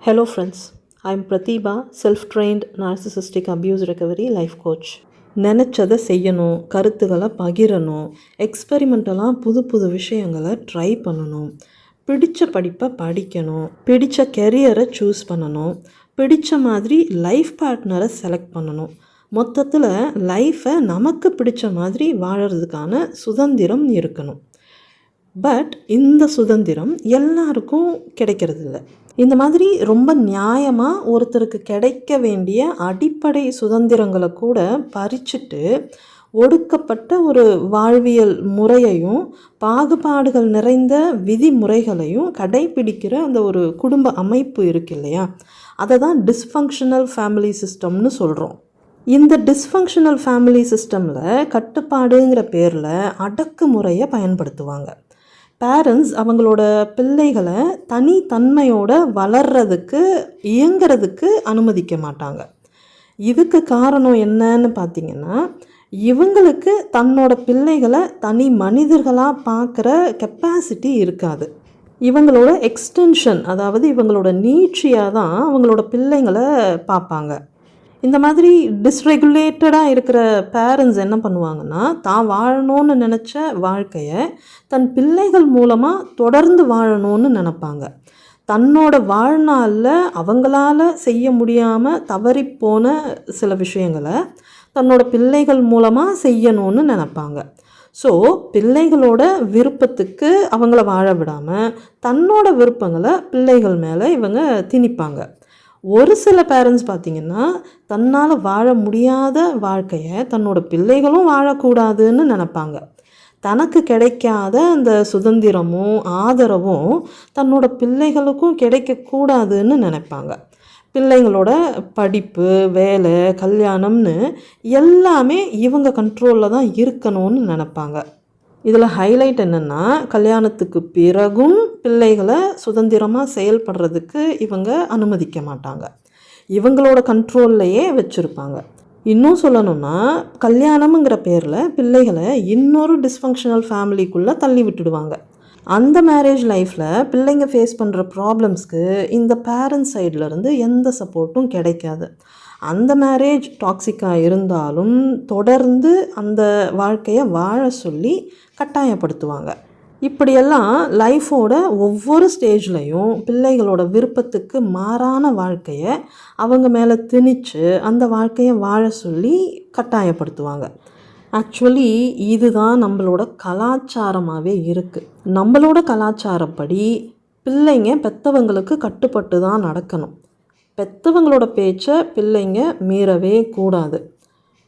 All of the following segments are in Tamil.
Hello, friends. I'm Pratibha, self trained narcissistic abuse recovery life coach. நினச்சதை செய்யணும் கருத்துக்களை பகிரணும் எக்ஸ்பெரிமெண்டெல்லாம் புது புது விஷயங்களை ட்ரை பண்ணணும் பிடித்த படிப்பை படிக்கணும் பிடித்த கெரியரை சூஸ் பண்ணணும் பிடிச்ச மாதிரி லைஃப் பார்ட்னரை செலக்ட் பண்ணணும் மொத்தத்தில் லைஃப்பை நமக்கு பிடிச்ச மாதிரி வாழறதுக்கான சுதந்திரம் இருக்கணும் பட் இந்த சுதந்திரம் எல்லாருக்கும் கிடைக்கிறதில்ல. இந்த மாதிரி ரொம்ப நியாயமாக ஒருத்தருக்கு கிடைக்க வேண்டிய அடிப்படை சுதந்திரங்களை கூட பறிச்சுட்டு ஒடுக்கப்பட்ட ஒரு வாழ்வியல் முறையையும் பாகுபாடுகள் நிறைந்த விதிமுறைகளையும் கடைபிடிக்கிற அந்த ஒரு குடும்ப அமைப்பு இருக்கு இல்லையா? அதை தான் டிஸ்ஃபங்க்ஷனல் ஃபேமிலி சிஸ்டம்னு சொல்கிறோம் இந்த டிஸ்ஃபங்க்ஷனல் ஃபேமிலி சிஸ்டமில் கட்டுப்பாடுங்கிற பேரில் அடக்குமுறையை பயன்படுத்துவாங்க. பேரண்ட்ஸ் அவங்களோட பிள்ளைகளை தனித்தன்மையோட வளர்றதுக்கு இயங்கிறதுக்கு அனுமதிக்க மாட்டாங்க. இதுக்கு காரணம் என்னன்னு பார்த்தீங்கன்னா இவங்களுக்கு தன்னோட பிள்ளைகளை தனி மனிதர்களாக பார்க்குற கெப்பாசிட்டி இருக்காது. இவங்களோட எக்ஸ்டென்ஷன் அதாவது இவங்களோட நீட்சியாக தான் அவங்களோட பிள்ளைங்களை பார்ப்பாங்க. இந்த மாதிரி டிஸ்ரெகுலேட்டடாக இருக்கிற பேரண்ட்ஸ் என்ன பண்ணுவாங்கன்னா தான் வாழணும்னு நினச்ச வாழ்க்கையை தன் பிள்ளைகள் மூலமாக தொடர்ந்து வாழணும்னு நினப்பாங்க. தன்னோட வாழ்நாளில் அவங்களால செய்ய முடியாமல் தவறிப்போன சில விஷயங்களை தன்னோட பிள்ளைகள் மூலமாக செய்யணும்னு நினப்பாங்க. ஸோ பிள்ளைகளோட விருப்பத்துக்கு அவங்கள வாழ விடாமல் தன்னோட விருப்பங்களை பிள்ளைகள் மேலே இவங்க திணிப்பாங்க. ஒரு சில பேரண்ட்ஸ் பார்த்திங்கன்னா தன்னால் வாழ முடியாத வாழ்க்கையை தன்னோட பிள்ளைகளும் வாழக்கூடாதுன்னு நினப்பாங்க. தனக்கு கிடைக்காத அந்த சுதந்திரமும் ஆதரவும் தன்னோட பிள்ளைகளுக்கும் கிடைக்கக்கூடாதுன்னு நினைப்பாங்க. பிள்ளைங்களோட படிப்பு வேலை கல்யாணம்னு எல்லாமே இவங்க கண்ட்ரோலில் தான் இருக்கணும்னு நினப்பாங்க. இதில் ஹைலைட் என்னென்னா கல்யாணத்துக்கு பிறகும் பிள்ளைகளை சுதந்திரமாக செயல்படுறதுக்கு இவங்க அனுமதிக்க மாட்டாங்க. இவங்களோட கண்ட்ரோல்லையே வச்சுருப்பாங்க. இன்னும் சொல்லணும்னா கல்யாணம்ங்கிற பேரில் பிள்ளைகளை இன்னொரு டிஸ்ஃபங்க்ஷனல் ஃபேமிலிக்குள்ளே தள்ளி விட்டுடுவாங்க. அந்த மேரேஜ் லைஃப்பில் பிள்ளைங்க ஃபேஸ் பண்ணுற ப்ராப்ளம்ஸ்க்கு இந்த பேரண்ட்ஸ் சைட்லேருந்து எந்த சப்போர்ட்டும் கிடைக்காது. அந்த மேரேஜ் டாக்ஸிக்காக இருந்தாலும் தொடர்ந்து அந்த வாழ்க்கையை வாழ சொல்லி கட்டாயப்படுத்துவாங்க. இப்படியெல்லாம் லைஃபோட ஒவ்வொரு ஸ்டேஜ்லையும் பிள்ளைகளோட விருப்பத்துக்கு மாறான வாழ்க்கையை அவங்க மேலே திணிச்சு அந்த வாழ்க்கையை வாழ சொல்லி கட்டாயப்படுத்துவாங்க. ஆக்சுவலி இதுதான் நம்மளோட கலாச்சாரமாகவே இருக்குது நம்மளோட கலாச்சாரப்படி பிள்ளைங்க பெற்றவங்களுக்கு கட்டுப்பட்டு தான் நடக்கணும். பெற்றவங்களோட பேச்சை பிள்ளைங்க மீறவே கூடாது.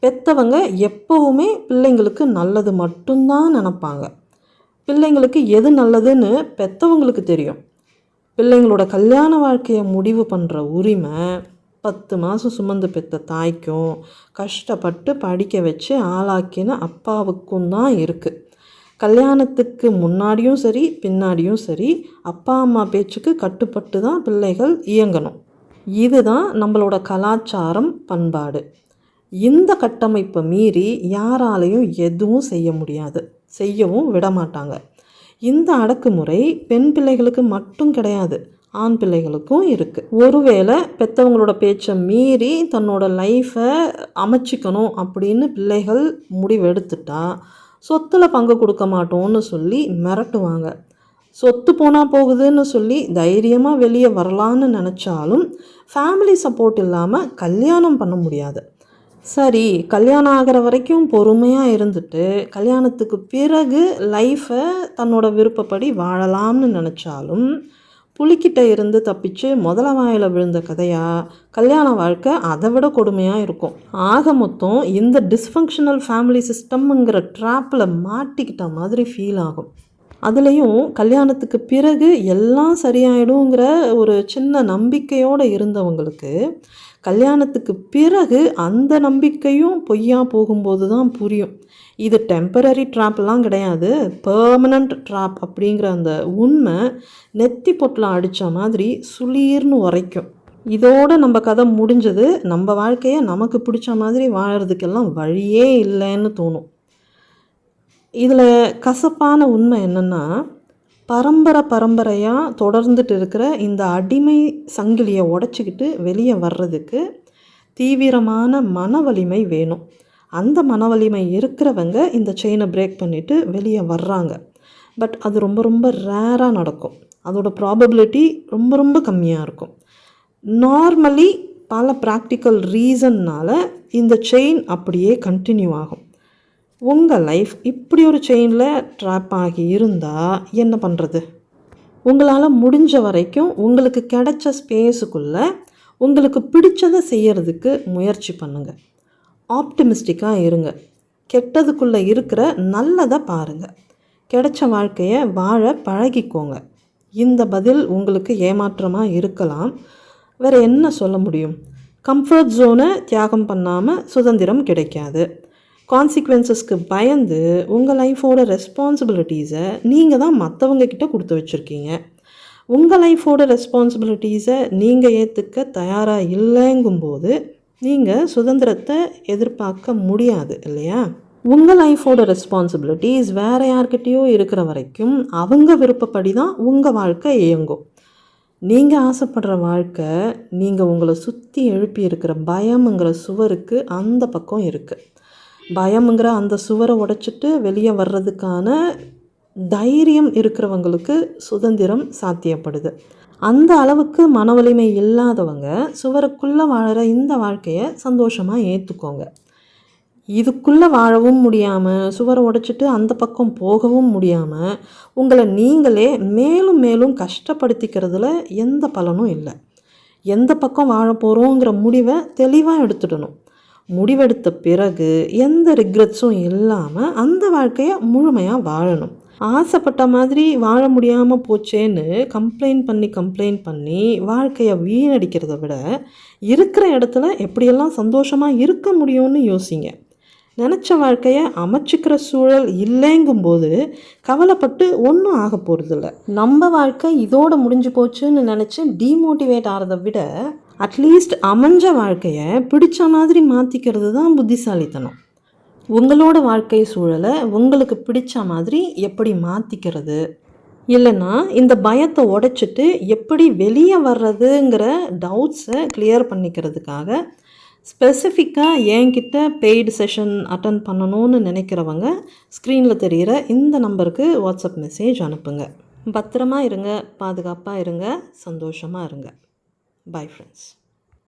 பெற்றவங்க எப்போவுமே பிள்ளைங்களுக்கு நல்லது மட்டும்தான் நினப்பாங்க. பிள்ளைங்களுக்கு எது நல்லதுன்னு பெற்றவங்களுக்கு தெரியும். பிள்ளைங்களோட கல்யாண வாழ்க்கையை முடிவு பண்ணுற உரிமை பத்து மாதம் சுமந்து பெற்ற தாய்க்கும் கஷ்டப்பட்டு படிக்க வச்சு ஆளாக்கின அப்பாவுக்கும் தான் இருக்குது கல்யாணத்துக்கு முன்னாடியும் சரி பின்னாடியும் சரி அப்பா அம்மா பேச்சுக்கு கட்டுப்பட்டு தான் பிள்ளைகள் இயங்கணும். இதுதான் நம்மளோட கலாச்சாரம் பண்பாடு. இந்த கட்டமைப்பை மீறி யாராலையும் எதுவும் செய்ய முடியாது. செய்யவும் விட மாட்டாங்க இந்த அடக்குமுறை பெண் பிள்ளைகளுக்கு மட்டும் கிடையாது ஆண் பிள்ளைகளுக்கும் இருக்குது ஒருவேளை பெற்றவங்களோட பேச்சை மீறி தன்னோட லைஃப்பை அமைச்சிக்கணும் அப்படின்னு பிள்ளைகள் முடிவெடுத்துட்டா சொத்தில் பங்கு கொடுக்க மாட்டோம்னு சொல்லி மிரட்டுவாங்க. சொத்து போனால் போகுதுன்னு சொல்லி தைரியமாக வெளியே வரலான்னு நினச்சாலும் ஃபேமிலி சப்போர்ட் இல்லாமல் கல்யாணம் பண்ண முடியாது. சரி கல்யாணம் ஆகிற வரைக்கும் பொறுமையாக இருந்துட்டு கல்யாணத்துக்கு பிறகு லைஃப்பை தன்னோட விருப்பப்படி வாழலாம்னு நினச்சாலும் புலிக்கிட்ட இருந்து தப்பிச்சு முதல வாயில் விழுந்த கதையாக கல்யாண வாழ்க்கை அதை விட கொடுமையாக இருக்கும். ஆக மொத்தம் இந்த டிஸ்ஃபங்க்ஷனல் ஃபேமிலி சிஸ்டம்ங்கிற ட்ராப்பில் மாட்டிக்கிட்ட மாதிரி ஃபீல் ஆகும். அதுலேயும் கல்யாணத்துக்கு பிறகு எல்லாம் சரியாயிடுங்கிற ஒரு சின்ன நம்பிக்கையோடு இருந்தவங்களுக்கு கல்யாணத்துக்கு பிறகு அந்த நம்பிக்கையும் பொய்யா போகும்போது தான் புரியும். இது டெம்பரரி ட்ராப்லாம் கிடையாது. பர்மனண்ட் ட்ராப் அப்படிங்கிற அந்த உண்மை நெத்தி பொட்டில் அடித்த மாதிரி சுளீர்னு உரைக்கும். இதோட நம்ம கதை முடிஞ்சது. நம்ம வாழ்க்கையை நமக்கு பிடிச்ச மாதிரி வாழறதுக்கெல்லாம் வழியே இல்லைன்னு தோணும். இதில் கசப்பான உண்மை என்னென்னா பரம்பரை பரம்பரையாக தொடர்ந்துட்டு இருக்கிற இந்த அடிமை சங்கிலியை உடச்சிக்கிட்டு வெளியே வர்றதுக்கு தீவிரமான மன வலிமை வேணும். அந்த மன வலிமை இருக்கிறவங்க இந்த செயினை பிரேக் பண்ணிவிட்டு வெளியே வர்றாங்க. பட் அது ரொம்ப ரொம்ப ரேராக நடக்கும். அதோட ப்ராபபிலிட்டி ரொம்ப ரொம்ப கம்மியாக இருக்கும். நார்மலி பல ப்ராக்டிக்கல் ரீசன்னால் இந்த செயின் அப்படியே கண்டினியூ ஆகும். உங்கள் லைஃப் இப்படி ஒரு செயினில் ட்ராப் ஆகி இருந்தால் என்ன பண்ணுறது உங்களால் முடிஞ்ச வரைக்கும் உங்களுக்கு கிடைச்ச ஸ்பேஸுக்குள்ளே உங்களுக்கு பிடிச்சதை செய்யறதுக்கு முயற்சி பண்ணுங்கள் ஆப்டிமிஸ்டிக்காக இருங்க. கெட்டதுக்குள்ளே இருக்கிற நல்லதை பாருங்கள் கிடைச்ச வாழ்க்கையை வாழ பழகிக்கோங்க. இந்த பதில் உங்களுக்கு ஏமாற்றமாக இருக்கலாம். வேறு என்ன சொல்ல முடியும்? கம்ஃபர்ட் ஜோனை தியாகம் பண்ணாமல் சுதந்திரம் கிடைக்காது. கான்சிக்வன்சஸ்க்கு பயந்து உங்கள் லைஃபோட ரெஸ்பான்சிபிலிட்டிஸை நீங்கள் தான் மற்றவங்க கிட்ட கொடுத்து வச்சுருக்கீங்க. உங்கள் லைஃபோட ரெஸ்பான்சிபிலிட்டிஸை நீங்கள் ஏற்றுக்க தயாராக இல்லைங்கும்போது நீங்கள் சுதந்திரத்தை எதிர்பார்க்க முடியாது இல்லையா? உங்கள் லைஃபோட ரெஸ்பான்சிபிலிட்டிஸ் வேறு யார்கிட்டேயோ இருக்கிற வரைக்கும் அவங்க விருப்பப்படி தான் உங்கள் வாழ்க்கை இயங்கும். நீங்கள் ஆசைப்படுற வாழ்க்கை நீங்கள் உங்களை சுற்றி எழுப்பி இருக்கிற பயம்ங்கிற சுவருக்கு அந்த பக்கம் இருக்குது பயம்ங்கிற அந்த சுவரை உடைச்சிட்டு வெளியே வர்றதுக்கான தைரியம் இருக்கிறவங்களுக்கு சுதந்திரம் சாத்தியப்படுது. அந்த அளவுக்கு மன வலிமை இல்லாதவங்க சுவருக்குள்ளே வாழற இந்த வாழ்க்கையை சந்தோஷமாக ஏற்றுக்கோங்க இதுக்குள்ளே வாழவும் முடியாமல் சுவரை உடைச்சிட்டு அந்த பக்கம் போகவும் முடியாமல் உங்களை நீங்களே மேலும் மேலும் கஷ்டப்படுத்திக்கிறதுல எந்த பலனும் இல்லை. எந்த பக்கம் வாழ போகிறோங்கிற முடிவை தெளிவாக எடுத்துடணும். முடிவெடுத்த பிறகு எந்த ரிக்ரெட்ஸும் இல்லாமல் அந்த வாழ்க்கையை முழுமையாக வாழணும். ஆசைப்பட்ட மாதிரி வாழ முடியாமல் போச்சேன்னு கம்ப்ளைண்ட் பண்ணி கம்ப்ளைண்ட் பண்ணி வாழ்க்கையை வீணடிக்கிறத விட இருக்கிற இடத்துல எப்படியெல்லாம் சந்தோஷமாக இருக்க முடியும்னு யோசிங்க. நினச்ச வாழ்க்கையை அமைச்சிக்கிற சூழல் இல்லைங்கும்போது கவலைப்பட்டு ஒன்றும் ஆக போகிறதில்ல நம்ம வாழ்க்கை இதோடு முடிஞ்சு போச்சுன்னு நினச்சி டீமோட்டிவேட் ஆகிறத விட அட்லீஸ்ட் அமைஞ்ச வாழ்க்கையை பிடிச்ச மாதிரி மாற்றிக்கிறது தான் புத்திசாலித்தனம். உங்களோட வாழ்க்கை சூழலை உங்களுக்கு பிடிச்ச மாதிரி எப்படி மாற்றிக்கிறது இல்லைன்னா இந்த பயத்தை உடைச்சிட்டு எப்படி வெளியே வர்றதுங்கிற டவுட்ஸை கிளியர் பண்ணிக்கிறதுக்காக ஸ்பெசிஃபிக்காக என்கிட்ட பெய்டு செஷன் அட்டன் பண்ணணும்னு நினைக்கிறவங்க ஸ்க்ரீனில் தெரிகிற இந்த நம்பருக்கு வாட்ஸ்அப் மெசேஜ் அனுப்புங்க. பத்திரமா இருங்க பாதுகாப்பாக இருங்க சந்தோஷமாக இருங்க. Bye, friends.